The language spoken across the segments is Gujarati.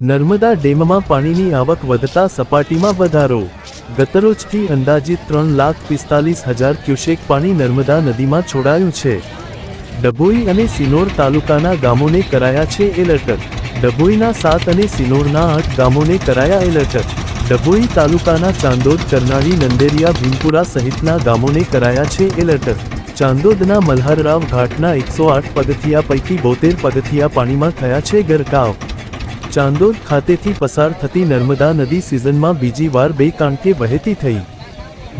નર્મદા ડેમમાં પાણીની આવક વધતા સપાટીમાં વધારો. ગતરોજથી અંદાજિત ત્રણ લાખ પિસ્તાલીસ હજાર ક્યુસેક પાણી નર્મદા નદીમાં છોડાયું છે. ડભોઈ અને સિનોર તાલુકાના ગામોને કરાયા છે એલર્ટ ડભોઈના સાત અને સિનોરના આઠ ગામોને કરાયા એલર્ટ ડભોઈ તાલુકાના ચાંદોદ, કરનાળી, નંદેરિયા, ભીમપુરા સહિતના ગામોને કરાયા છે એલર્ટ ચાંદોદના મલ્હારરાવ ઘાટના એકસો આઠ પગથિયા પૈકી બોતેર પગથિયા પાણીમાં થયા છે ગરકાવ. ચાંદોદ ખાતેથી પસાર થતી નર્મદા નદી સિઝનમાં બીજી વાર બે કાંઠે વહેતી થઈ.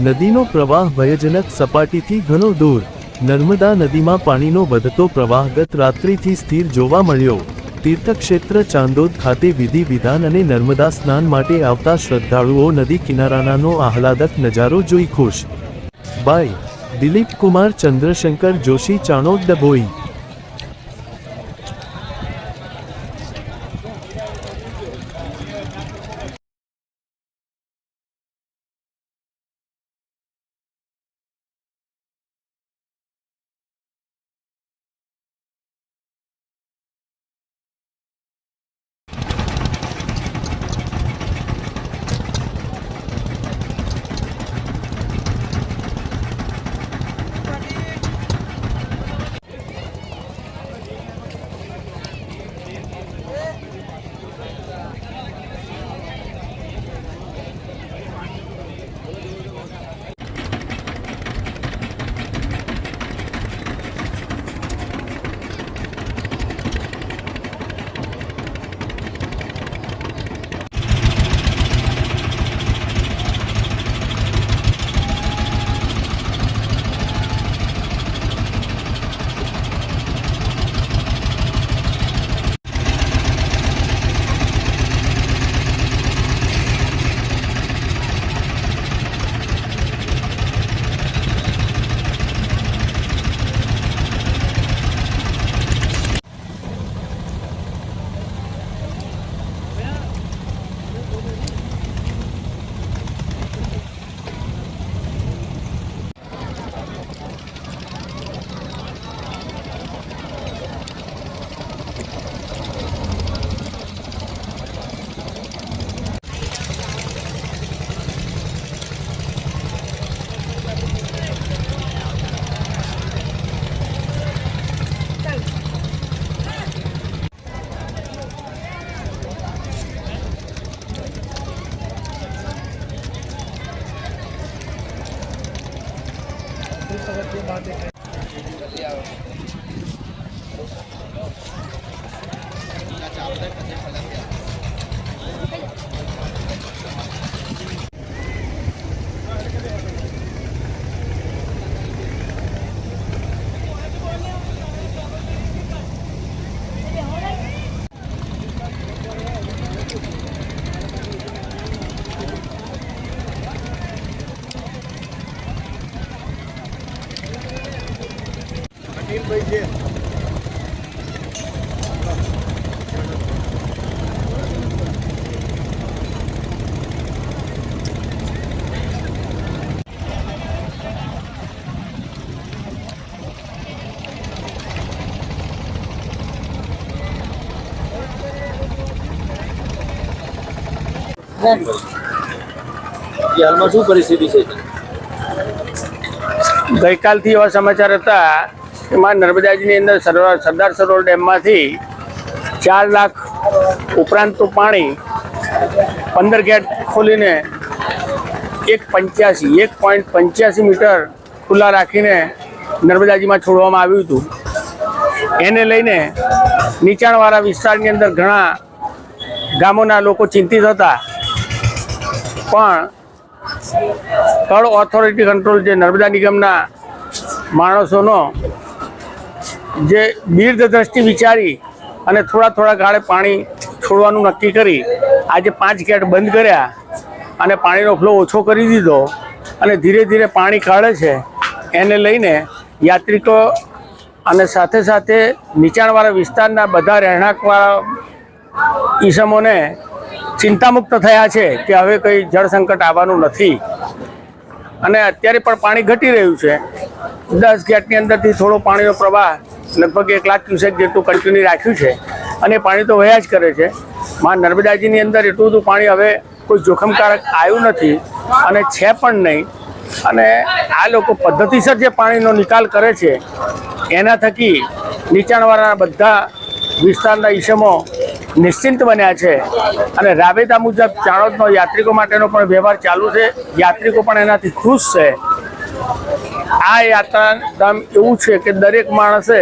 નદીનો પ્રવાહ ભયજનક સપાટીથી ઘણો દૂર. નર્મદા નદીમાં પાણીનો વધતો પ્રવાહ ગત રાત્રિથી સ્થિર જોવા મળ્યો. તીર્થક્ષેત્ર ચાંદોદ ખાતે વિધિ વિધાન અને નર્મદા સ્નાન માટે આવતા શ્રદ્ધાળુઓ નદી કિનારાનો આહલાદક નજારો જોઈ ખુશ. બાય. દિલીપ કુમાર ચંદ્રશંકર જોશી ચાણોદ ડભોઈ. इस वक्त ये बात है चावल એ હાલમાં શું પરિસ્થિતિ છે? ગઈકાલથી એવા સમાચાર હતા એમાં નર્મદાજીની અંદર સરોવર સરદાર સરોવર ડેમમાંથી ચાર લાખ ઉપરાંતનું પાણી પંદર ગેટ ખોલીને એક પંચ્યાસી, એક પોઈન્ટ પંચ્યાસી મીટર ખુલ્લા રાખીને નર્મદાજીમાં છોડવામાં આવ્યું હતું. એને લઈને નીચાણવાળા વિસ્તારની અંદર ઘણા ગામોના લોકો ચિંતિત હતા. પણ તળ ઓથોરિટી કંટ્રોલ જે નર્મદા નિગમના માણસોનો જે દીર્ઘ દ્રષ્ટિ વિચારી અને થોડા થોડા ગાળે પાણી છોડવાનું નક્કી કરી, આજે પાંચ ગેટ બંધ કર્યા અને પાણીનો ફ્લો ઓછો કરી દીધો અને ધીરે ધીરે પાણી કાઢે છે, એને લઈને યાત્રિકો અને સાથે સાથે નીચાણવાળા વિસ્તારના બધા રહેણાંકવાળા ઈસમોને ચિંતામુક્ત થયા છે કે હવે કંઈ જળ સંકટ આવવાનું નથી. અને અત્યારે પણ પાણી ઘટી રહ્યું છે. દસ ગેટની અંદરથી થોડો પાણીનો પ્રવાહ લગભગ એક લાખ ક્યુસેક જેટલું કન્ટિન્યુ રાખ્યું છે અને પાણી તો વયા જ કરે છે. માં નર્મદાજીની અંદર એટલું બધું પાણી હવે કોઈ જોખમકારક આવ્યું નથી અને છે પણ નહીં. અને આ લોકો પદ્ધતિસર જે પાણીનો નિકાલ કરે છે, એના થકી નીચાણવાળા બધા વિસ્તારના ઈસમો નિશ્ચિંત બન્યા છે અને રાબેતા મુજબ ચાણોદનો યાત્રિકો માટેનો પણ વ્યવહાર ચાલુ છે. યાત્રિકો પણ એનાથી ખુશ છે. આ યાત્રાધામ એવું છે કે દરેક માણસે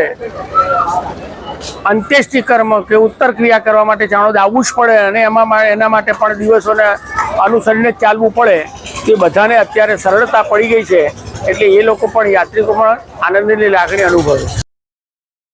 અંત્યેષ્ટિ કર્મ કે ઉત્તર ક્રિયા કરવા માટે ચાણોદ આવવું જ પડે અને એમાં એના માટે પણ દિવસોને અનુસરીને ચાલવું પડે. તે બધાને અત્યારે સરળતા પડી ગઈ છે. એટલે એ લોકો પણ યાત્રિકો પણ આનંદની લાગણી અનુભવે